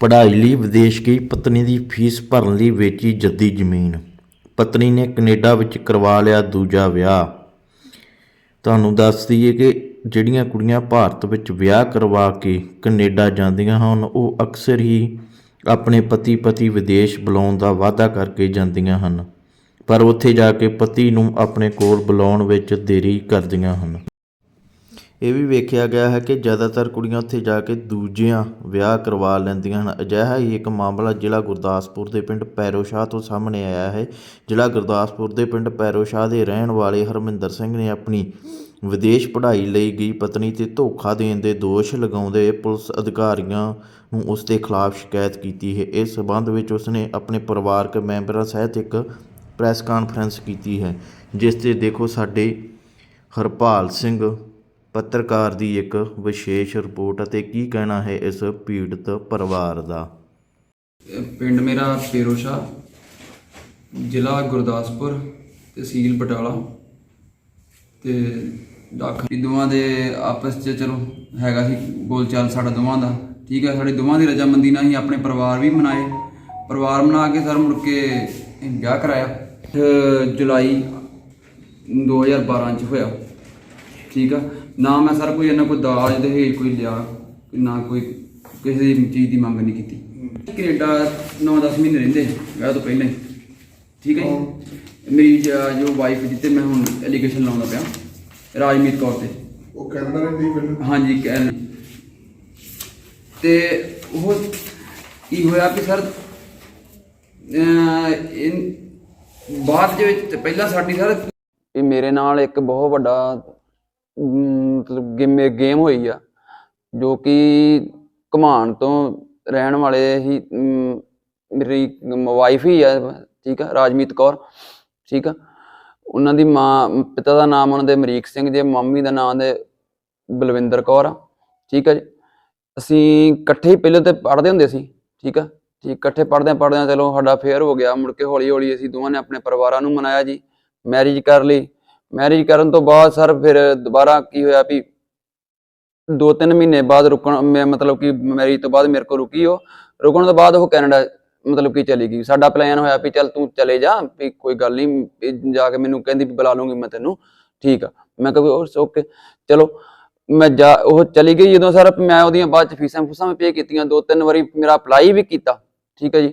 ਪੜ੍ਹਾਈ ਲਈ ਵਿਦੇਸ਼ ਗਈ ਪਤਨੀ ਦੀ ਫੀਸ ਭਰਨ ਲਈ ਵੇਚੀ ਜੱਦੀ ਜ਼ਮੀਨ। ਪਤਨੀ ਨੇ ਕੈਨੇਡਾ ਵਿੱਚ ਕਰਵਾ ਲਿਆ ਦੂਜਾ ਵਿਆਹ। ਤੁਹਾਨੂੰ ਦੱਸ ਦਈਏ ਕਿ ਜਿਹੜੀਆਂ ਕੁੜੀਆਂ ਭਾਰਤ ਵਿੱਚ ਵਿਆਹ ਕਰਵਾ ਕੇ ਕੈਨੇਡਾ ਜਾਂਦੀਆਂ ਹਨ, ਉਹ ਅਕਸਰ ਹੀ ਆਪਣੇ ਪਤੀ ਪਤੀ ਵਿਦੇਸ਼ ਬੁਲਾਉਣ ਦਾ ਵਾਅਦਾ ਕਰਕੇ ਜਾਂਦੀਆਂ ਹਨ। ਪਰ ਉੱਥੇ ਜਾ ਕੇ ਪਤੀ ਨੂੰ ਆਪਣੇ ਕੋਲ ਬੁਲਾਉਣ ਵਿੱਚ ਦੇਰੀ ਕਰਦੀਆਂ ਹਨ। ਇਹ ਵੀ ਵੇਖਿਆ ਗਿਆ ਹੈ ਕਿ ਜ਼ਿਆਦਾਤਰ ਕੁੜੀਆਂ ਉੱਥੇ ਜਾ ਕੇ ਦੂਜਿਆਂ ਵਿਆਹ ਕਰਵਾ ਲੈਂਦੀਆਂ ਹਨ। ਅਜਿਹਾ ਹੀ ਇੱਕ ਮਾਮਲਾ ਜ਼ਿਲ੍ਹਾ ਗੁਰਦਾਸਪੁਰ ਦੇ ਪਿੰਡ ਪੈਰੋਸ਼ਾਹ ਤੋਂ ਸਾਹਮਣੇ ਆਇਆ ਹੈ। ਜ਼ਿਲ੍ਹਾ ਗੁਰਦਾਸਪੁਰ ਦੇ ਪਿੰਡ ਪੈਰੋਸ਼ਾਹ ਦੇ ਰਹਿਣ ਵਾਲੇ ਹਰਮਿੰਦਰ ਸਿੰਘ ਨੇ ਆਪਣੀ ਵਿਦੇਸ਼ ਪੜ੍ਹਾਈ ਲਈ ਗਈ ਪਤਨੀ ਤੇ ਧੋਖਾ ਦੇਣ ਦੇ ਦੋਸ਼ ਲਗਾਉਂਦੇ ਪੁਲਿਸ ਅਧਿਕਾਰੀਆਂ ਨੂੰ ਉਸ ਦੇ ਖਿਲਾਫ ਸ਼ਿਕਾਇਤ ਕੀਤੀ ਹੈ। ਇਸ ਸਬੰਧ ਵਿੱਚ ਉਸਨੇ ਆਪਣੇ ਪਰਿਵਾਰਕ ਮੈਂਬਰਾਂ ਸਹਿਤ ਇੱਕ ਪ੍ਰੈਸ ਕਾਨਫਰੰਸ ਕੀਤੀ ਹੈ, ਜਿਸ ਤੇ ਦੇਖੋ ਸਾਡੇ ਹਰਪਾਲ ਸਿੰਘ ਪੱਤਰਕਾਰ ਦੀ ਇੱਕ ਵਿਸ਼ੇਸ਼ ਰਿਪੋਰਟ ਅਤੇ ਕੀ ਕਹਿਣਾ ਹੈ ਇਸ ਪੀੜਤ ਪਰਿਵਾਰ ਦਾ? ਪਿੰਡ ਮੇਰਾ ਪੇਰੋਸ਼ਾ ਜ਼ਿਲ੍ਹਾ ਗੁਰਦਾਸਪੁਰ, ਤਹਿਸੀਲ ਬਟਾਲਾ। ਤੇ ਦਾਖਲ ਦੋਵਾਂ ਦੇ ਆਪਸ 'ਚ ਚਲੋ ਹੈਗਾ ਸੀ ਬੋਲਚਾਲ ਸਾਡਾ ਦੋਵਾਂ ਦਾ। ਠੀਕ ਹੈ, ਸਾਡੇ ਦੋਵਾਂ ਦੀ ਰਜਾਮੰਦੀ ਨਾਲ ਹੀ ਆਪਣੇ ਪਰਿਵਾਰ ਵੀ ਮਨਾਏ। ਪਰਿਵਾਰ ਮਨਾ ਕੇ ਸਰ ਮੁੜ ਕੇ ਵਿਆਹ ਕਰਾਇਆ। ਅਹ ਜੁਲਾਈ 2012 ਚ ਹੋਇਆ। ਠੀਕ ਆ। ਨਾ ਮੈਂ ਸਰ ਕੋਈ ਇਹਨਾਂ ਕੋਈ ਦਾਜ ਦਹੇਜ ਕੋਈ ਲਿਆ ਨਾ ਕੋਈ ਕਿਸੇ ਦੀ ਚੀਜ਼ ਦੀ ਮੰਗ ਨਹੀਂ ਕੀਤੀ। ਕੈਨੇਡਾ 9-10 ਮਹੀਨੇ ਰਹਿੰਦੇ ਵਿਆਹ ਤੋਂ ਪਹਿਲਾਂ ਹੀ। ਠੀਕ ਹੈ ਜੀ? ਮੇਰੀ ਜ- ਜੋ ਵਾਈਫ ਜਿੱਤੇ ਮੈਂ ਹੁਣ ਐਲੀਗੇਸ਼ਨ ਲਾਉਂਦਾ ਪਿਆ ਰਾਜਮੀਤ ਕੌਰ ਤੇ। ਉਹ ਕੈਨੇਡਾ ਰਹਿੰਦੀ ਸੀ ਪਹਿਲਾਂ? ਹਾਂਜੀ ਕਹਿ ਤੇ ਉਹ ਕੀ ਹੋਇਆ ਕਿ ਸਰ ਅਹ, ਇਨ ਬਾਅਦ ਦੇ ਵਿੱਚ ਪਹਿਲਾਂ ਸਾਡੀ ਸਰ ਇਹ ਮੇਰੇ ਨਾਲ ਇੱਕ ਬਹੁਤ ਵੱਡਾ ਮਤਲਬ ਗੇਮ ਗੇਮ ਹੋਈ ਆ ਜੋ ਕਿ ਘਮਾਣ ਤੋਂ ਰਹਿਣ ਵਾਲੇ ਹੀ ਅਮ, ਮੇਰੀ ਵਾਈਫ ਹੀ ਆ ਠੀਕ ਆ ਰਾਜਮੀਤ ਕੌਰ ਠੀਕ ਆ। ਉਹਨਾਂ ਦੀ ਮਾਂ ਪਿਤਾ ਦਾ ਨਾਮ ਉਹਨਾਂ ਦੇ ਅਮਰੀਕ ਸਿੰਘ ਜੇ ਮੰਮੀ ਦਾ ਨਾਮ ਦੇ ਬਲਵਿੰਦਰ ਕੌਰ ਆ ਠੀਕ ਆ ਜੀ। ਅਸੀਂ ਇਕੱਠੇ ਹੀ ਪਹਿਲਾਂ ਤੇ ਪੜ੍ਹਦੇ ਹੁੰਦੇ ਸੀ ਠੀਕ ਆ। ਠੀਕ ਇਕੱਠੇ ਪੜ੍ਹਦੇ ਪੜ੍ਹਦੇ ਚਲੋ ਸਾਡਾ ਫੇਅਰ ਹੋ ਗਿਆ ਮੁੜ ਕੇ ਹੌਲੀ ਹੌਲੀ ਅਸੀਂ ਦੋਵਾਂ ਨੇ ਆਪਣੇ ਪਰਿਵਾਰਾਂ ਨੂੰ ਮਨਾਇਆ ਜੀ ਮੈਰਿਜ ਕਰ ਲਈ ਮੈਰਿਜ ਕਰਨ ਤੋਂ ਬਾਅਦ ਸਰ ਫਿਰ ਦੁਬਾਰਾ ਕੀ ਹੋਇਆ ਵੀ ਦੋ ਤਿੰਨ ਮਹੀਨੇ ਬਾਅਦ ਰੁਕਣ, ਮੈਂ ਮਤਲਬ ਕਿ ਮੈਰਿਜ ਤੋਂ ਬਾਅਦ ਮੇਰੇ ਕੋਲ ਰੁਕੀ ਉਹ। ਰੁਕਣ ਤੋਂ ਬਾਅਦ ਉਹ ਕੈਨੇਡਾ ਮਤਲਬ ਕਿ ਚਲੀ ਗਈ। ਸਾਡਾ ਪਲਾਨ ਹੋਇਆ ਵੀ ਚੱਲ ਤੂੰ ਚਲੇ ਜਾ, ਵੀ ਕੋਈ ਗੱਲ ਨਹੀਂ ਜਾ ਕੇ ਮੈਨੂੰ ਕਹਿੰਦੀ ਵੀ ਬੁਲਾ ਲੂੰਗੀ ਮੈਂ ਤੈਨੂੰ। ਠੀਕ ਆ। ਮੈਂ ਕਿਹਾ ਵੀ ਓਕੇ ਚਲੋ, ਮੈਂ ਜਾ, ਉਹ ਚਲੀ ਗਈ ਜਦੋਂ ਸਰ ਮੈਂ ਉਹਦੀਆਂ ਬਾਅਦ ਚ ਫੀਸਾਂ ਫੂਸਾਂ ਵੀ ਪੇ ਕੀਤੀਆਂ। ਦੋ ਤਿੰਨ ਵਾਰੀ ਮੇਰਾ ਅਪਲਾਈ ਵੀ ਕੀਤਾ। ਠੀਕ ਹੈ ਜੀ।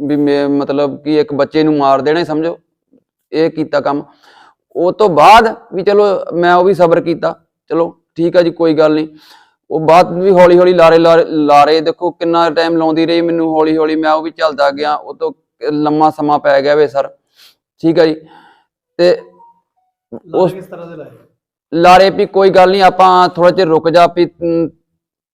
ਵੀ ਮੈਂ ਮਤਲਬ ਕਿ ਇੱਕ ਬੱਚੇ ਨੂੰ ਮਾਰ ਦੇਣਾ ਹੀ ਸਮਝੋ? ਇਹ ਕੀਤਾ ਕੰਮ। ਉਹ ਤੋਂ ਬਾਅਦ ਵੀ ਚਲੋ ਮੈਂ ਉਹ ਵੀ ਸਬਰ ਕੀਤਾ। ਚਲੋ ਠੀਕ ਆ ਜੀ ਕੋਈ ਗੱਲ ਨਹੀਂ। ਉਹ ਬਾਅਦ ਵੀ ਹੌਲੀ ਹੌਲੀ ਲਾਰੇ ਲਾਰੇ ਦੇਖੋ ਕਿੰਨਾ ਟਾਈਮ ਲਾਉਂਦੀ ਰਹੀ ਮੈਨੂੰ ਹੌਲੀ ਹੌਲੀ ਮੈਂ ਉਹ ਵੀ ਚੱਲਦਾ ਗਿਆ। ਉਹ ਤੋਂ ਲੰਮਾ ਸਮਾਂ ਪੈ ਗਿਆ ਵੇ ਸਰ। ਠੀਕ ਆ ਜੀ। ਤੇ ਉਸ ਕਿਸ ਤਰ੍ਹਾਂ ਦੇ ਲਾਏ? ਲਾਰੇ ਵੀ ਕੋਈ ਗੱਲ ਨਹੀਂ ਆਪਾਂ ਥੋੜਾ ਜਿਹਾ ਰੁਕ ਜਾ ਵੀ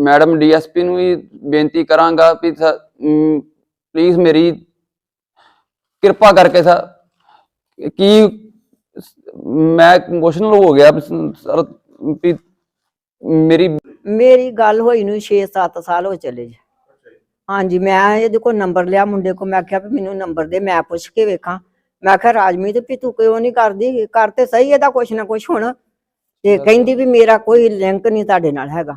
ਮੈਡਮ ਡੀਐਸਪੀ ਨੂੰ ਵੀ ਬੇਨਤੀ ਕਰਾਂਗਾ ਵੀ ਪਲੀਜ਼ ਮੇਰੀ ਕਿਰਪਾ ਕਰਕੇ ਸਰ ਕੀ ਮੈਂ ਇਮੋਸ਼ਨਲ ਹੋ ਗਿਆ ਸਰ ਵੀ ਮੇਰੀ ਮੇਰੀ ਗੱਲ ਹੋਈ ਨੂੰ 6-7 ਸਾਲ ਹੋ ਚਲੇ ਜੀ। ਹਾਂਜੀ ਮੈਂ ਇਹਦੇ ਕੋਲ ਨੰਬਰ ਲਿਆ ਮੁੰਡੇ ਕੋ ਮੈਂ ਕਿਹਾ ਵੀ ਮੈਨੂੰ ਨੰਬਰ ਦੇ ਮੈਂ ਪੁੱਛ ਕੇ ਵੇਖਾਂ। ਮੈਂ ਕਿਹਾ ਰਾਜਮੀਤ ਵੀ ਤੂੰ ਕਿਉਂ ਨਹੀਂ ਕਰਦੀ? ਕਰ ਤੇ ਸਹੀ ਇਹਦਾ ਕੁਛ ਨਾ ਕੁਛ ਹੁਣ। ਤੇ ਕਹਿੰਦੀ ਵੀ ਮੇਰਾ ਕੋਈ ਲਿੰਕ ਨਹੀਂ ਤੁਹਾਡੇ ਨਾਲ ਹੈਗਾ।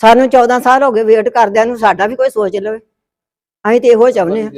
ਸਾਨੂੰ 14 ਸਾਲ ਹੋ ਗਏ ਵੇਟ ਕਰਦਿਆਂ ਨੂੰ, ਸਾਡਾ ਵੀ ਕੋਈ ਸੋਚ ਲਵੇ। ਅਸੀਂ ਤੇ ਇਹੋ ਚਾਹੁੰਦੇ ਆ